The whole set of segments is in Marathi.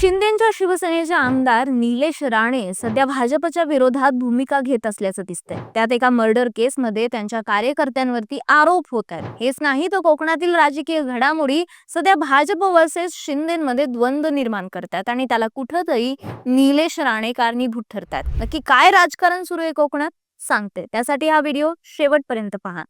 शिंदेच्या शिवसेनेचे आमदार निलेश राणे सध्या भाजपच्या विरोधात भूमिका घेत असल्याचं दिसतंय. त्यात एका मर्डर केसमध्ये त्यांच्या कार्यकर्त्यांवरती आरोप होत आहेत. हेच नाही तर कोकणातील राजकीय घडामोडी सध्या भाजप वर्सेस शिंदेमध्ये द्वंद्व निर्माण करतात आणि त्याला कुठंतरी निलेश राणे कारणीभूत ठरतात. नक्की काय राजकारण सुरू आहे कोकणात? सांगते. त्यासाठी हा व्हिडिओ शेवटपर्यंत पहा.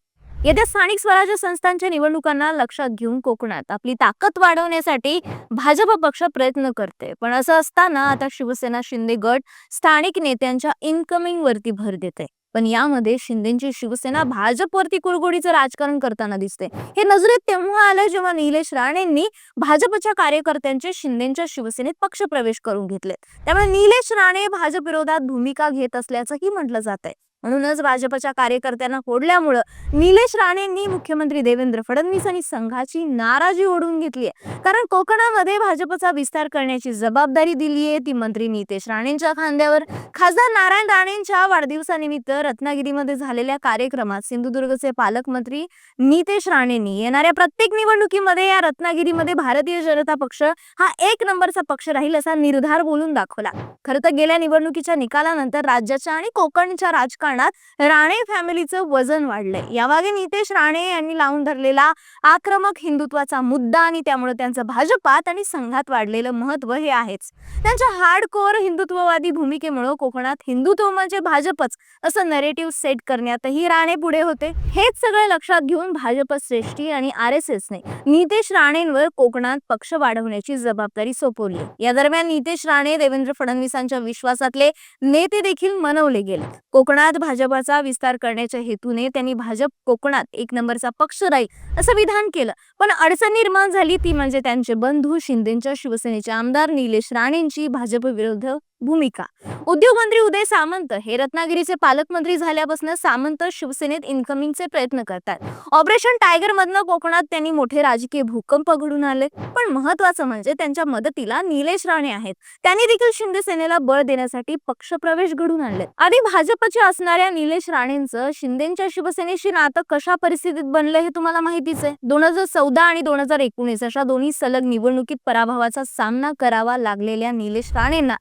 येत्या स्थानिक स्वराज्य संस्थांच्या निवडणुकांना लक्षात घेऊन कोकणात आपली ताकद वाढवण्यासाठी भाजप पक्ष प्रयत्न करते. पण असं असताना आता शिवसेना शिंदे गट स्थानिक नेत्यांच्या इनकमिंग वरती भर देते. पण यामध्ये शिंदेची शिवसेना भाजपवरती कुरगुडीचं राजकारण करताना दिसते. हे नजरेत तेव्हा आलं जेव्हा निलेश राणेंनी भाजपच्या कार्यकर्त्यांचे शिंदेच्या शिवसेनेत पक्षप्रवेश करून घेतले त्यामुळे निलेश राणे भाजप विरोधात भूमिका घेत असल्याचंही म्हटलं जात आहे म्हणूनच भाजपच्या कार्यकर्त्यांना फोडल्यामुळं निलेश राणेंनी मुख्यमंत्री देवेंद्र फडणवीस आणि संघाची नाराजी ओढून घेतली आहे. कारण कोकणामध्ये भाजपचा विस्तार करण्याची जबाबदारी दिली आहे. ती मंत्री नितेश राणेंच्या खांद्यावर. खासदार नारायण राणेंच्या वाढदिवसानिमित्त रत्नागिरीमध्ये झालेल्या कार्यक्रमात सिंधुदुर्गचे पालकमंत्री नितेश राणेंनी येणाऱ्या प्रत्येक निवडणुकीमध्ये या रत्नागिरीमध्ये भारतीय जनता पक्ष हा एक नंबरचा पक्ष राहील असा निर्धार बोलून दाखवला. खरं तर गेल्या निवडणुकीच्या निकालानंतर राज्याच्या आणि कोकणच्या राजकारण राजकारणात राणे फॅमिलीचं वजन वाढलंय. यामागे नितेश राणे यांनी लावून धरलेला आक्रमक हिंदुत्वाचा मुद्दा आणि त्यामुळे त्यांचं भाजपात आणि संघात वाढलेलं महत्त्व हे आहेच. त्यांच्या हार्डकोअर हिंदुत्ववादी भूमिकेमुळे कोकणात हिंदुत्व म्हणजे भाजपच असं नरेटिव्ह सेट करण्यातही राणे पुढे होते. हेच सगळं लक्षात घेऊन भाजप श्रेष्ठी आणि आर एस एसने नितेश राणेंवर कोकणात पक्ष वाढवण्याची जबाबदारी सोपवली. या दरम्यान नितेश राणे देवेंद्र फडणवीसांच्या विश्वासातले नेते देखील मनवले गेले. कोकणात भाजपाचा विस्तार करण्याच्या हेतूने त्यांनी भाजप कोकणात एक नंबरचा पक्ष राहील असं विधान केलं. पण अडचण निर्माण झाली ती म्हणजे त्यांचे बंधू शिंदेच्या शिवसेनेचे आमदार निलेश राणेंची भाजप विरोध भूमिका. उद्योगमंत्री उदय सामंत हे रत्नागिरीचे पालकमंत्री झाल्यापासून सामंत शिवसेनेत इन्कमिंगचे प्रयत्न करतात. ऑपरेशन टायगर मधनं कोकणात त्यांनी मोठे राजकीय भूकंप घडून आले पण महत्वाचं म्हणजे त्यांच्या मदतीला निलेश राणे आहेत. त्यांनी देखील शिंदे सेनेला बळ देण्यासाठी पक्षप्रवेश घडून आणले. आधी भाजपचे असणाऱ्या निलेश राणेंचं शिंदेच्या शिवसेनेशी नातं कशा परिस्थितीत बनलं हे तुम्हाला माहितीच आहे. दोन हजार चौदा आणि दोन हजार एकोणीस अशा दोन्ही सलग निवडणुकीत पराभवाचा सामना करावा लागलेल्या निलेश राणेंना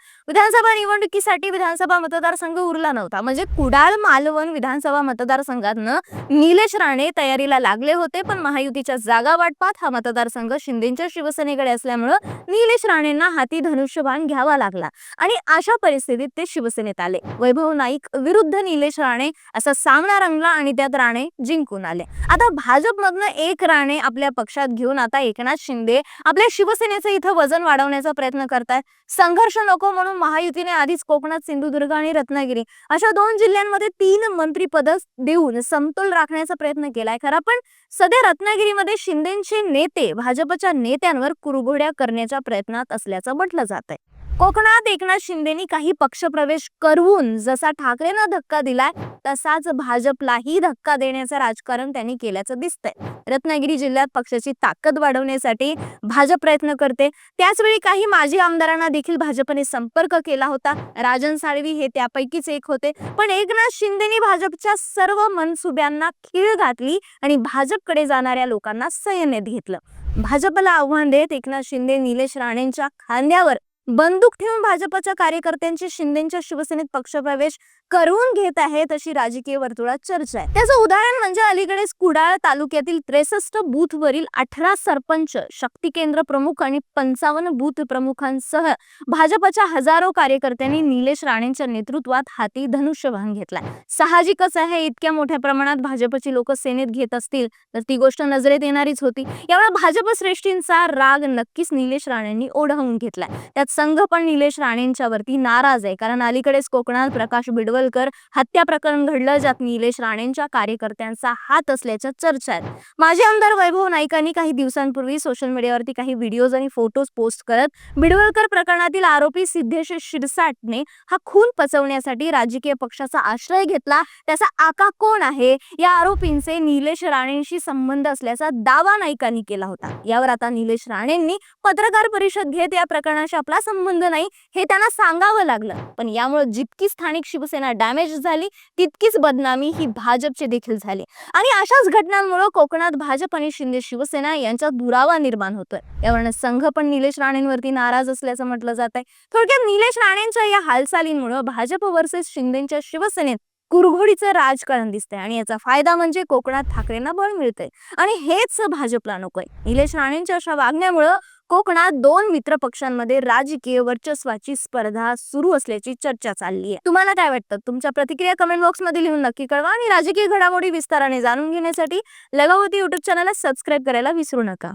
विधानसभा निवडणुकीसाठी विधानसभा मतदारसंघ उरला नव्हता. म्हणजे कुडाळ मालवण विधानसभा मतदारसंघातनं निलेश राणे तयारीला लागले होते पण महायुतीच्या जागा वाटपात हा मतदारसंघ शिंदेच्या शिवसेनेकडे असल्यामुळं निलेश राणेंना हाती धनुष्यबाण घ्यावा लागला आणि अशा परिस्थितीत ते शिवसेनेत आले. वैभव नाईक विरुद्ध निलेश राणे असा सामना रंगला आणि त्यात राणे जिंकून आले. आता भाजपमधनं एक राणे आपल्या पक्षात घेऊन आता एकनाथ शिंदे आपल्या शिवसेनेचं इथं वजन वाढवण्याचा प्रयत्न करतायत. संघर्ष नको म्हणून महा महायुतीने आधीच कोकणात सिंधुदुर्ग आणि रत्नागिरी अशा दोन जिल्ह्यांमध्ये तीन मंत्रीपद देऊन समतोल राखण्याचा प्रयत्न केलाय खरा. पण सध्या रत्नागिरीमध्ये शिंदेचे नेते भाजपच्या नेत्यांवर कुरघोड्या करण्याच्या प्रयत्नात असल्याचं म्हटलं जात आहे कोकणात एकनाथ शिंदेनी काही पक्षप्रवेश करून जसा ठाकरेंना धक्का दिलाय तसाच भाजपलाही धक्का देण्याचं राजकारण त्यांनी केल्याचं दिसतंय. रत्नागिरी जिल्ह्यात पक्षाची ताकद वाढवण्यासाठी भाजप प्रयत्न करते. त्याचवेळी काही माजी आमदारांना देखील भाजपने संपर्क केला होता. राजन साळवी हे त्यापैकीच एक होते. पण एकनाथ शिंदेनी भाजपच्या सर्व मनसुब्यांना खीळ घातली आणि भाजपकडे जाणाऱ्या लोकांना सयनेत घेतलं. भाजपला आव्हान देत एकनाथ शिंदे निलेश राणेंच्या खांद्यावर बंदूक ठेवून भाजपच्या कार्यकर्त्यांची शिंदेच्या शिवसेनेत पक्षप्रवेश करून घेत आहेत अशी राजकीय वर्तुळात चर्चा आहे. त्याचं उदाहरण म्हणजे अलीकडेच कुडाळ तालुक्यातील त्रेसष्ट बूथवरील अठरा सरपंच शक्ती केंद्र प्रमुख आणि पंचावन्न बूथ प्रमुखांसह भाजपच्या हजारो कार्यकर्त्यांनी निलेश राणेंच्या नेतृत्वात हाती धनुष्यभान घेतलाय. साहजिकच आहे इतक्या मोठ्या प्रमाणात भाजपची लोक सेनेत घेत असतील तर ती गोष्ट नजरेत येणारीच होती. यामुळे भाजप श्रेष्ठींचा राग नक्कीच निलेश राणेंनी ओढावून घेतलाय. त्यात संघ पण निलेश राणेंच्यावरती नाराज आहे. कारण अलीकडेच कोकणात प्रकाश बिडवलकर हत्या प्रकरण घडलं ज्यात निलेश राणेंच्या कार्यकर्त्यांचा हात असल्याच्या चर्चा आहेत. माजी आमदार वैभव नाईकांनी काही दिवसांपूर्वी सोशल मीडियावरती काही व्हिडिओज आणि फोटोज पोस्ट करत बिडवलकर प्रकरणातील आरोपी सिद्धेश शिरसाटने हा खून पचवण्यासाठी राजकीय पक्षाचा आश्रय घेतला. त्याचा आका कोण आहे? या आरोपींचे निलेश राणेंशी संबंध असल्याचा दावा नाईकांनी केला होता. यावर आता निलेश राणेंनी पत्रकार परिषद घेत या प्रकरणाशी आपला मला संबंध नाही हे त्यांना सांगावं लागलं. पण यामुळे जितकी स्थानिक शिवसेना डॅमेज झाली तितकीच बदनामी ही भाजपची देखील झाली. आणि अशाच घटनांमुळे कोकणात भाजप आणि शिंदे शिवसेना यांच्यात दुरावा निर्माण होतोय. यावरून संघ पण निलेश राणेंवरती नाराज असल्याचं म्हटलं जात आहे थोडक्यात निलेश राणेंच्या या हालचालींमुळे भाजप वर्सेस शिंदेच्या शिवसेनेत कुरघोडीचं राजकारण दिसतंय आणि याचा फायदा म्हणजे कोकणात ठाकरेंना बळ मिळतंय. आणि हेच भाजपला नकोय. निलेश राणेंच्या अशा वागण्यामुळं कोकणात दोन मित्र पक्षांमध्ये राजकीय वर्चस्वाची स्पर्धा सुरू असल्याची चर्चा चालली आहे तुम्हाला काय वाटतं? तुमच्या प्रतिक्रिया कमेंट बॉक्समध्ये लिहून नक्की कळवा आणि राजकीय घडामोडी विस्ताराने जाणून घेण्यासाठी लगावती युट्यूब चॅनलला सबस्क्राईब करायला विसरू नका.